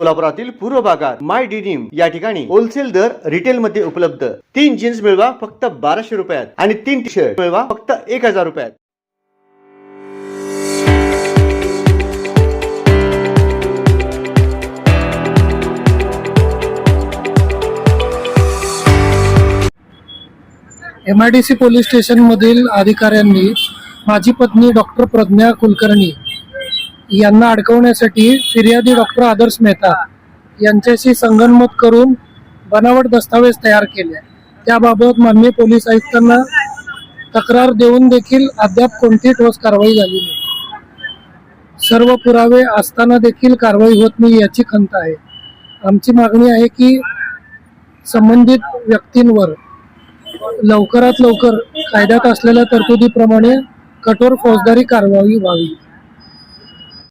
कोल्हापुरातील पूर्व भागात माय डिनिम या ठिकाणी होलसेल दर रिटेल मध्ये उपलब्ध. तीन जीन्स मिळवा फक्त बाराशे रुपयात आणि तीन टी शर्ट मिळवा फक्त एक हजार रुपयात. M I D C police अधिकाऱ्यांनी माझी पत्नी डॉक्टर प्रज्ञा कुलकर्णी यांना अडकवण्यासाठी फिर्यादी डॉक्टर आदर्श मेहता यांच्याशी संगनमत करून बनावट दस्तावेज तयार केले त्याबाबत मान्य पोलीस आयुक्तांना तक्रार देऊन देखील अद्याप कोणती ठोस कारवाई झाली नाही. सर्व पुरावे असताना देखील कारवाई होत नाही याची खंत आहे. आमची मागणी आहे की संबंधित व्यक्तींवर लवकरात लवकर कायद्यात असलेल्या तरतुदीप्रमाणे कठोर फौजदारी कारवाई व्हावी.